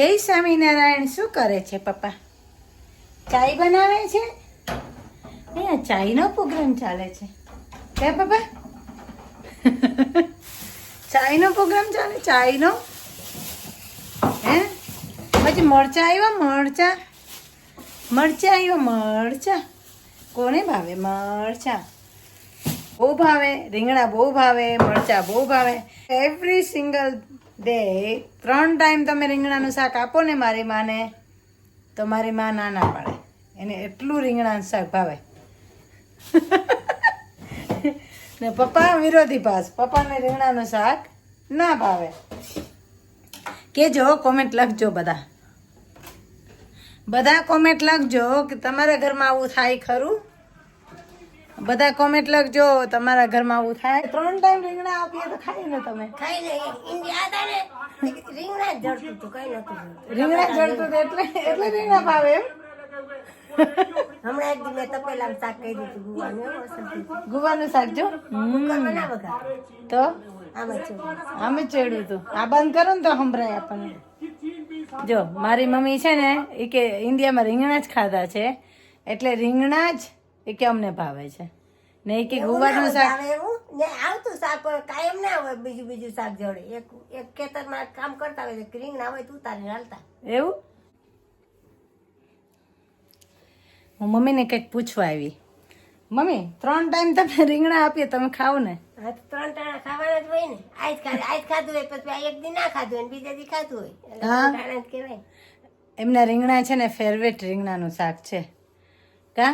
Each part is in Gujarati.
જય સ્વામિનારાયણ, શું કરે છે પપ્પા? ચાય બનાવે છે? અહીંયા ચાયનો પ્રોગ્રામ ચાલે છે. કે પપ્પા? ચાયનો પ્રોગ્રામ ચાલે? ચાયનો? હે? પછી મરચા આવ્યા? મરચા. મરચા આવ્યા? મરચા. કોને ભાવે? મરચા. બહુ ભાવે. રીંગણા બહુ ભાવે. મરચા બહુ ભાવે. એવરી સિંગલ ડે ત્રણ ટાઈમ તમે રીંગણાનું શાક આપો ને મારી માને, તો મારી માં ના ના પાડે. એને એટલું રીંગણાનું શાક ભાવે. ને પપ્પા વિરોધી પાસ, પપ્પાને રીંગણાનું શાક ના ભાવે. કેજો કોમેન્ટ લખજો બધા. બધા કોમેન્ટ લખજો કે તમારા ઘરમાં આવું થાય ખરું? બધા કોમેન્ટ લખજો તમારા ઘરમાં આવું થાય. ત્રણ ટાઈમ રીંગણા આપીએ તો ખાઈ ને તમે. ખાઈ ને રીંગણા જડતું હતું કઈ નતું રીંગણા જડતું એટલે એટલે રીંગણા ભાવે એમ. હમણાં એક દી મેં તપેલામાં શાક કરી દીધું ગુવાનું શાક જો. તો? આમ ચડ્યું હતું. આ બંધ કરો ને તો સંભળાય આપણને. જો મારી મમ્મી છે ને એ કે ઇન્ડિયામાં રીંગણા જ ખાધા છે. એટલે રીંગણા જ એ કે અમને ભાવે છે. ને એ કે ગુવારનું શાક એવું? ને આવતું શાક પણ કાયમ ના હોય બીજું બીજું શાક જોડે. એક એક ખેતરમાં કામ કરતા હોય તો રીંગણા હોય તો ઉતારીને હાલતા. એવું? હું મમ્મીને કંઈક પૂછવા આવી. મમ્મી ત્રણ ટાઈમ તમે રીંગણા આપીએ તમે ખાવ ને. હા ત્રણ ટાણા ખાવાના જ હોય ને. આજ ખાધું આજ ખાધું હોય પછી આ એક દી ના ખાધું હોય બીજા દી ખાધું હોય. ટાણા જ કહેવાય. એમના રીંગણા છે ને ફેવરેટ રીંગણાનું શાક છે. કા?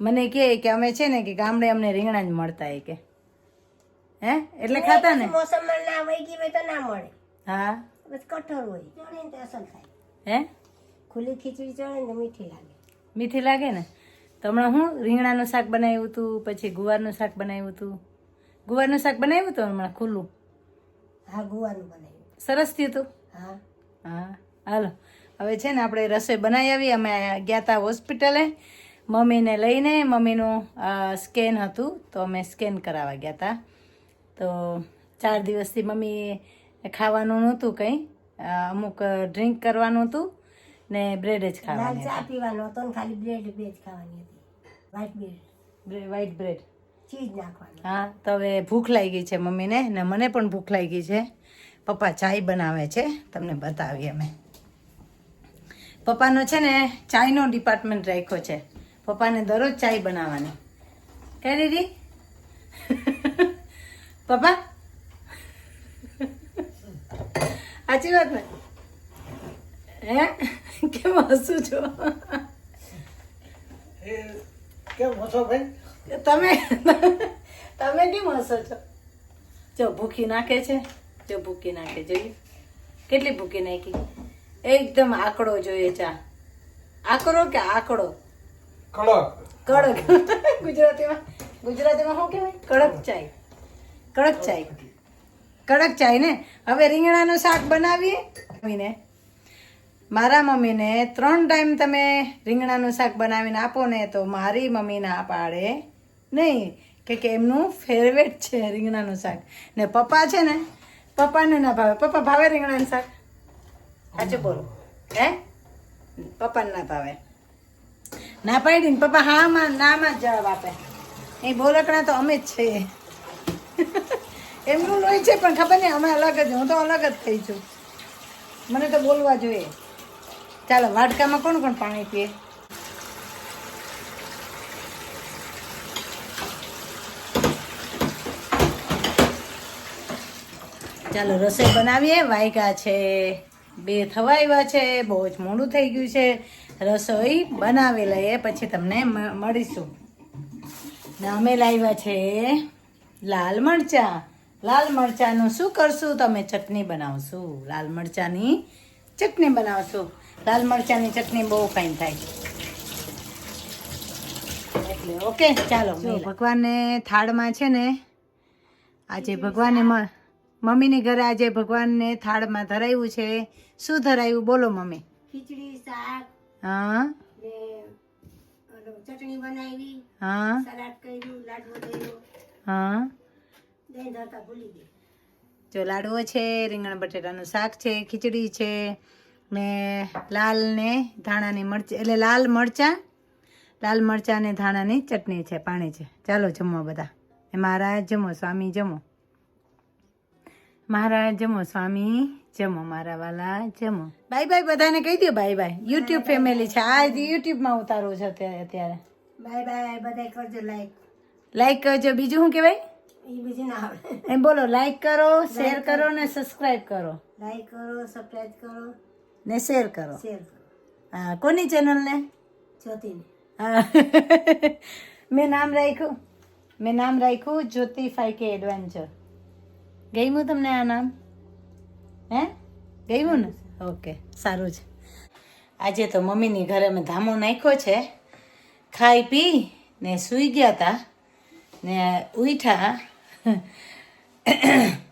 મને કહે કે અમે છે ને કે ગામડે અમને રીંગણા જ મળતા એ કે. હે? એટલે ખાતા ને? મોસમમાં ના વહી હોય તો ના મળે. હા. બસ કઠોર હોય. ચડે તો અસર થાય. હે? ખુલ્લી ખીચડી ચડે ને મીઠી લાગે. મીઠી લાગે ને? તો હમણાં હું રીંગણાનું શાક બનાવ્યું હતું પછી ગુવારનું શાક બનાવ્યું હતું. ગુવારનું શાક બનાવ્યું હતું હમણાં ખુલ્લું? હા ગુવારનું બનાવ્યું. સરસ થયું હતું? હા. હા. હાલો. હવે છે ને આપણે રસોઈ બનાવી આવી અમે ગયા હતા હોસ્પિટલે. મમ્મીને લઈને મમ્મીનું સ્કેન હતું તો અમે સ્કેન કરાવવા ગયા હતા તો ચાર દિવસથી મમ્મી ખાવાનું નહોતું કંઈ. અમુક ડ્રિંક કરવાનું હતું ને બ્રેડ જ ખાવાનું ચા પીવાનો હતો ને ખાલી બ્રેડ બે જ ખાવાની હતી. White bread white bread cheese નાખવાની. હા તો હવે ભૂખ લાગી ગઈ છે મમ્મીને ને મને પણ ભૂખ લાગી ગઈ છે. પપ્પા ચાય બનાવે છે તમને બતાવીએ અમે. પપ્પાનો છે ને ચાયનો ડિપાર્ટમેન્ટ રાખ્યો છે. પપ્પાને દરરોજ ચાય બનાવવાની. કઈ દીદી? પપ્પા? સાચી વાત ને? હે? કેમ હસું છો? કેમ હસો ભાઈ? તમે તમે કેમ હસો છો? જો ભૂખી નાખે છે જો ભૂકી નાખે જોઈએ. કેટલી ભૂકી નાખી? એકદમ આકડો જોઈએ ચા. આકડો કે આકડો? કડક. કડક. ગુજરાતીમાં ગુજરાતીમાં શું કહેવાય? કડક ચાય. કડક ચાય. કડક ચાય ને? હવે રીંગણાનું શાક બનાવીએ. મમ્મીને. મારા મમ્મીને ત્રણ ટાઈમ તમે રીંગણાનું શાક બનાવીને આપો ને તો મારી મમ્મી ના પાડે નહીં. કે કે એમનું ફેવરેટ છે રીંગણાનું શાક. ને પપ્પા છે ને, પપ્પાને ના ભાવે. પપ્પા ભાવે રીંગણાનું શાક? સાચું બોલો. હે? પપ્પાને ના ભાવે. ના પાડી ને પપ્પા હા માં ના માં જવાબ આપે. એ બોલકણા તો અમે જ છીએ એમનું લોહી છે, પણ ખબર નહીં, અમે અલગ જ, હું તો અલગ જ થઈ છું. મને તો બોલવા જોઈએ. ચાલો વાટકામાં કોણ કોણ પાણી પીએ? ચાલો, રસોઈ બનાવીએ. વાયકા છે, બે થવા આવ્યા છે, બહુ જ મોડું થઈ ગયું છે. રસોઈ બનાવી લઈએ પછી તમને મ- મળીશું. ને અમે લાવ્યા છે લાલ મરચાં. લાલ મરચાંનું શું કરશું? તમે ચટણી બનાવશું. લાલ મરચાંની ચટણી બનાવશું. લાલ મરચાંની ચટણી બહુ ફાઇન થાય. એટલે ઓકે ચાલો ભગવાનને થાળમાં છે ને આજે ભગવાને મમ્મીની ઘરે આજે ભગવાનને થાળમાં ધરાવ્યું છે. શું ધરાવ્યું? બોલો મમ્મી. ખીચડી શાક હા? ચટણી બનાવી હા? સલાડ કર્યું લાડવો કર્યો. હા? દહીં ધરતા ભૂલી ગઈ. જો લાડવો છે રીંગણ બટેટાનું શાક છે ખીચડી છે ને લાલ ને ધાણાની મરચી એટલે લાલ મરચાં લાલ મરચાં ને ધાણાની ચટણી છે પાણી છે. ચાલો જમો બધા. એ મહારાજ જમો સ્વામી જમો. મહારાજ જમો સ્વામી જમો મારા વાલા જમો. બાય બાય બધાને કહી દો બાય બાય. યુટ્યુબ ફેમિલી છે. આ યુટ્યુબમાં ઉતારું છે અત્યારે અત્યારે. બાય બાય બધા કરજો લાઈક લાઈક કરજો. બીજું શું કહેવાય? એ બીજું ના આવડે એમ બોલો લાઈક કરો શેર કરો. ને સબસ્ક્રાઈબ કરો. લાઈક કરો સબસ્ક્રાઈબ કરો. ને શેર કરો. શેર કરો. હા કોની ચેનલને જ્યોતિને. હા. મેં નામ રાખ્યું. મેં નામ રાખ્યું જ્યોતિ ફાઈ કે એડવેન્ચર ગયું તમને આ નામ? હે? ગયું ને? ઓકે, સારું છે. આજે તો મમ્મીની ઘરે અમે ધામો નાખ્યો છે. ખાઈ પી ને સૂઈ ગયા હતા ને ઉઠ્યા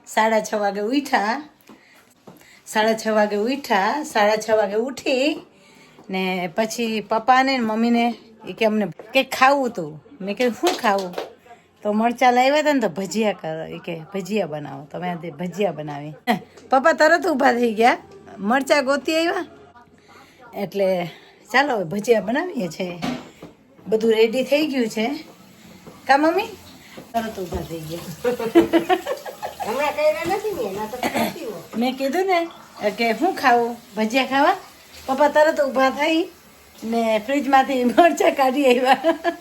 સાડા છ વાગે ઉઠ્યા સાડા છ વાગે ઉઠ્યા સાડા છ વાગે ઉઠી ને પછી પપ્પાને મમ્મીને એ કે અમને કંઈક ખાવું હતું મેં કીધું, શું ખાવું? તો મરચાં લાવ્યા હતા ને તો ભજીયા કરો કે ભજીયા બનાવો. તો મેં ભજીયા બનાવી. પપ્પા તરત ઊભા થઈ ગયા. મરચાં ગોતી આવ્યા એટલે ચાલો હવે ભજીયા બનાવીએ છે. બધું રેડી થઈ ગયું છે. કા મમ્મી? તરત ઊભા થઈ ગયા. હો મેં કીધું ને કે શું ખાવું? ભજીયા ખાવા? પપ્પા તરત ઊભા થઈ ને ફ્રીજમાંથી મરચાં કાઢી આવ્યા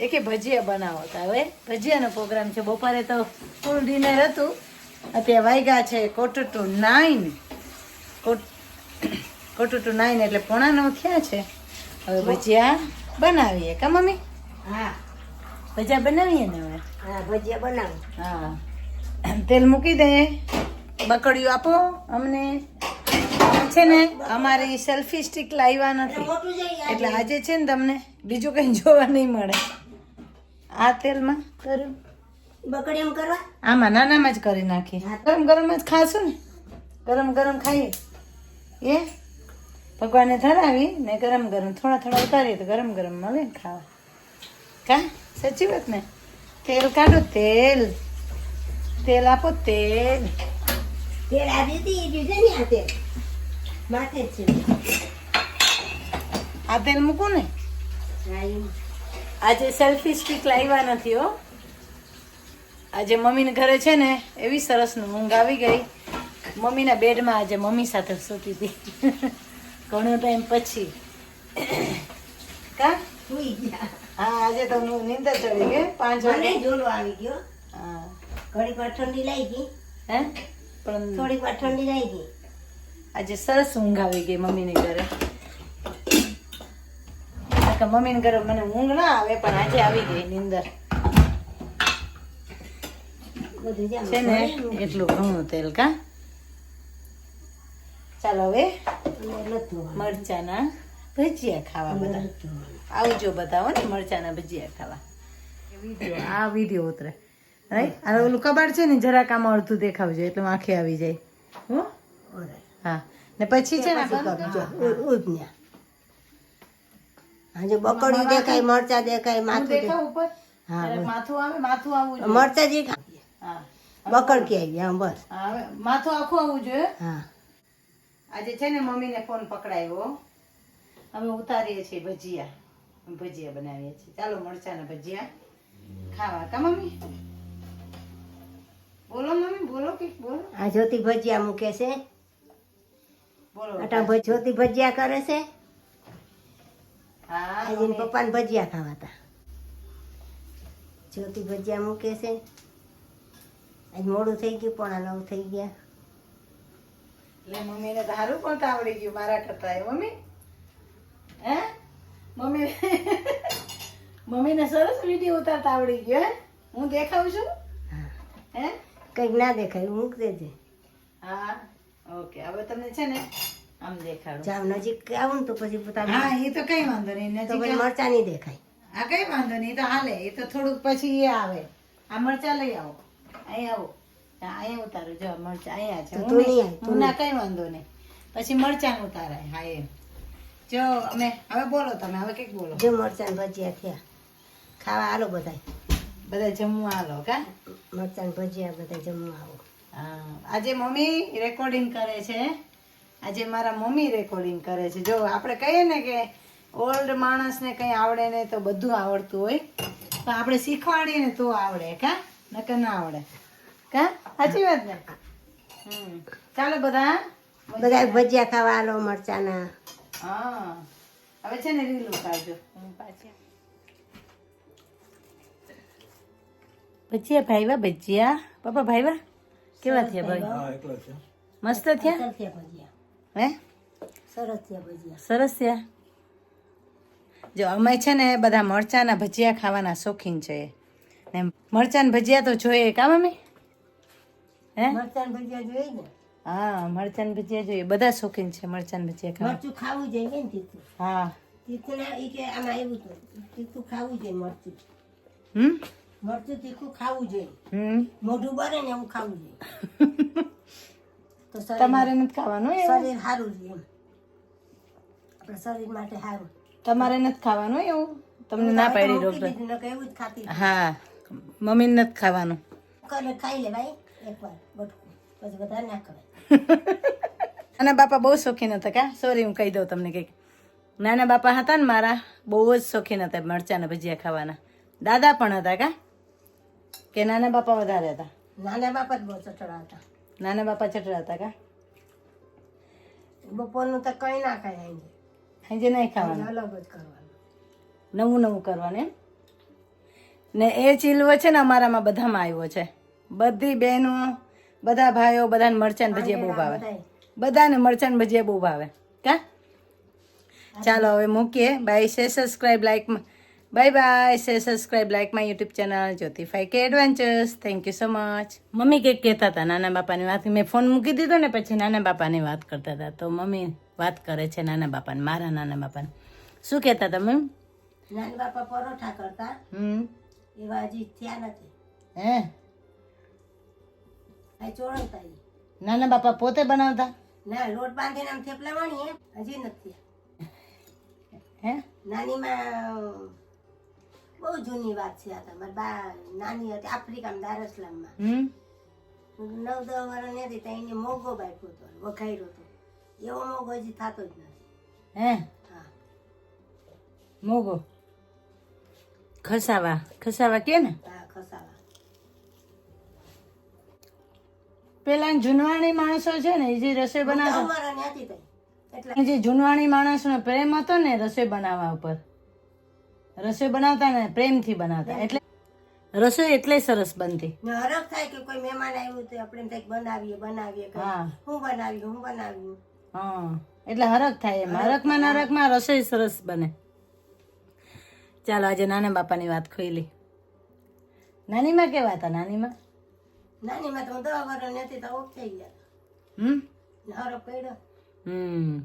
એ કે ભજીયા બનાવો. તો હવે ભજીયાનો પ્રોગ્રામ છે. બપોરે તો ફૂલ ડિનર હતું. અત્યારે વાગ્યા છે quarter to nine. Quarter to nine એટલે પોણા નવ થયા છે. હવે ભજીયા બનાવીએ. કા મમ્મી? હા. ભજીયા બનાવીએ ને હવે? હા ભજીયા બનાવી. હા. તેલ મૂકી દે બકડીયું આપો અમને. છે ને અમારી સેલ્ફી સ્ટિક લાવ્યા નથી. એટલે આજે છે ને તમને બીજું કંઈ જોવા નહીં મળે. આ તેલમાં કર્યું બકડી એમ કરવા? આમાં નાનામાં જ કરી નાખીએ. ગરમ ગરમ જ ખાશું ને. ગરમ ગરમ ખાઈએ. એ? ભગવાનને ધરાવી ને ગરમ ગરમ થોડા થોડા ઉતારીએ તો ગરમ ગરમ મળે ને ખાવા. કા? સાચી વાત ને? તેલ કાઢો તેલ. તેલ આપો તેલ. તેલ આપી દીધી દીધે ને આ તેલ. માથે છે. આ તેલ મૂકું ને. આજે સેલ્ફી સ્ટિક લાવ્યા નથી હો. આજે મમ્મીને ઘરે છે ને એવી સરસ ઊંઘ આવી ગઈ. મમ્મીના બેડમાં આજે મમ્મી સાથે સૂતી હતી. ઘણો ટાઈમ પછી. કા? હા આજે તો હું નીંદર ચડી ગઈ પાંચ વાગે. જોડો આવી ગયો. હા. ઘડીક વાર ઠંડી લાગી ગઈ. હે? પણ થોડીક વાર ઠંડી લાગી ગઈ. આજે સરસ ઊંઘ આવી ગઈ મમ્મીની ઘરે. કે મમ્મીને ઘરે મને ઊંઘ ના આવે પણ આજે આવી ગઈ નીંદર. છે ને એટલું ઘણું તેલ કા? ચાલો હવે મરચાના ભજીયા ખાવા બધા. આવજો બધા હો ને મરચાના ભજીયા ખાવા. વીડિયો આ વીડિયો ઉતરે. રાઈટ? અને ઓલું કબાડ છે ને જરાક આમાં અડધું દેખાવજો એટલે આંખે આવી જાય. હો? હા. ને પછી છે ને પછી કરજો. ઉ- ઉજ્ઞા. હા, જો બકડ્યું દેખાય મરચા દેખાય માથું દેખાય ઉપર? હા, માથું આવે માથું આવું મરચા જે હા. બકડ કે આવી હા બસ માથું આખું આવવું જોઈએ. હા. આજે છે ને મમ્મીને ફોન પકડાયો. અમે ઉતારીએ છીએ ભજીયા. ભજીયા બનાવીએ છીએ. ચાલો મરચાના ભજીયા ખાવા. કા મમ્મી? બોલો મમ્મી બોલો કે બોલો. આ જ્યોતિ ભજીયા મૂકે છે. બોલો. અટા જ્યોતિ ભજીયા કરે છે. આજે. પપ્પાને ભજીયા ખાવા હતા જ્યોતિ ભજીયા મૂકે છે. આજ મોડું થઈ ગયું પોણા નવ થઈ ગયા. એટલે મમ્મીને સારું પણ આવડી ગયું મારા કરતા એ મમ્મી. હે? મમ્મી મમ્મીને સરસ વીડિયો ઉતારતા આવડી ગયો હે? હું દેખાઉં છું? હા. હે? કંઈક ના દેખાય મૂક દેજે. હા ઓકે હવે તમને છે ને આમ દેખાડું. જાવ નજીક આવું ને તો પછી પોતાનું હા એ તો કઈ વાંધો નહીં તો પછી મરચા નહીં દેખાય. હા કઈ વાંધો નહીં તો હાલે એ તો થોડુંક પછી એ આવે. આ મરચા લઈ આવો. અહીં આવો. અહીંયા ઉતારો જો મરચા અહીંયા છે. હું ના કઈ વાંધો નહીં. પછી મરચાં ઉતારાય હા એમ. જો અમે હવે બોલો તમે હવે કંઈક બોલો. જો મરચાં ભજીયા થયા. ખાવા આલો બધાય. બધા જમવા આલો કા? મરચાં ભજીયા બધા જમવા આવો. હા, આજે મમ્મી રેકોર્ડિંગ કરે છે આજે મારા મમ્મી રેકોર્ડિંગ કરે છે. જો આપણે કહીએ ને કે ઓલ્ડ માણસને કંઈ આવડે ને તો બધું આવડતું હોય. તો આપણે શીખવાડીએ ને તો આવડે કા? નકર ના આવડે. કા? સાચી વાત ને? ચાલો બધા બધા ભજીયા ખાવા આલો મરચાના. હા. હવે છે ને રીલ ઉતારજો. પાછી. ભજીયા ભાઈવા ભજીયા? પપ્પા ભાઈવા? કેવા થયા ભાઈ? હા એકલો છે મસ્ત થયા ભજીયા. હે? સરસ છે જો અમે છે ને બધા મરચાના ભજીયા ખાવાના શોખીન છે. ને મરચાના ભજીયા તો જોઈએ કા મમ્મી? હે? મરચાના ભજીયા જોઈએ ને? હા મરચાના ભજીયા જોઈએ. બધા શોખીન છે મરચાના ભજીયા ખાવા. મરચું ખાવું જોઈએ ને તીખું હા. તીખું ના ઈ કે આમાં એવું તો તીખું ખાવું જોઈએ મરચું. હમ? મરચું તીખું ખાવું જોઈએ. હમ? મોઢું બરે ને એવું ખાવું જોઈએ. તો તમારે નથી ખાવાનું શરીર સારું છે એમ. આપણા શરીર માટે સારું તમારે નથી ખાવાનું એવું? તમને ના પાડી ડોક્ટર એવું જ ખાતી હા મમ્મીને નથી ખાવાનું. કરે ખાઈ લે ભાઈ એકવાર બટકું પછી બધા ના ખવાય. નાના બાપા બહુ શોખીન હતા કા? સોરી હું કહી દઉં તમને કંઈક. નાના બાપા હતા ને મારા બહુ જ શોખીન હતા મરચાના ભજીયા ખાવાના. દાદા પણ હતા કા? કે નાના બાપા વધારે હતા? નાના બાપા જ બહુ ચટડા હતા. નાના બાપા ચટરા હતા કા? બપોરનું તો કઈ ના ખાય સાંજે હાજે નહીં ખાવાનું? અલગ જ કરવાનું. નવું નવું કરવાનું એમ? ને એ ચીલવો છે ને અમારામાં બધામાં આવ્યો છે. બધી બહેનો બધા ભાઈઓ બધાને મરચાં ભજીયા બહુ ભાવે. બધાને મરચાં ભજીયા બહુ ભાવે. કા? ચાલો હવે મૂકીએ. Bye say subscribe like bye bye say subscribe like my YouTube channel Jyotify કે adventures thank you so much mummy કંઈક કહેતા હતા નાના બાપાની વાત. મેં ફોન મૂકી દીધો ને પછી નાના બાપાની વાત કરતા હતા. તો મમ્મી વાત કરે છે નાના બાપાને મારા નાના બાપાને. શું કહેતા હતા મમ્મી? નાના બાપા પરોઠા કરતા. હમ. એવા હજી થયા નથી. હે? આ ચોળવતા નાના બાપા પોતે બનાવતા? ના લોટ બાંધીને આમ થેપલા વણીએ હજી નથી હે? નાનીમાં બહુ જૂની વાત છે આ તમારી બા નાની હતી આફ્રિકામાં દારસલામમાં. હમ? નવ દસ વર્ષની હતી ત્યાં એને મોગો બાપ્યો હતો વઘાર્યો હતો. એવો મોગો હજી થતો જ નથી. હે? હા. મોગો ખસાવા? ખસાવા કે ને? હા ખસાવા. પેલા જૂનવાણી માણસો છે ને એ જે રસોઈ બનાવતા જે જૂનવાણી માણસનો પ્રેમ હતો ને રસોઈ બનાવવા ઉપર. રસોઈ બનાવતા ને પ્રેમથી બનાવતા. એટલે રસોઈ એટલે સરસ બનતી. હરખ થાય કે કોઈ મહેમાન આવ્યું તો આપણે એમ થાય બનાવીએ બનાવીએ હા. હું બનાવી હું બનાવ્યું હા. એટલે હરખ થાય એમ. હરખમાં ને હરખમાં રસોઈ સરસ બને. ચાલો આજે નાના બાપાની વાત ખોઈલી નાનીમાં કેવા હતા નાનીમાં? નાનીમાં તો હું દસ વર્ષની હતી તો ઓફ થઈ ગયા. હમ? હરખ પડ્યો. હમ.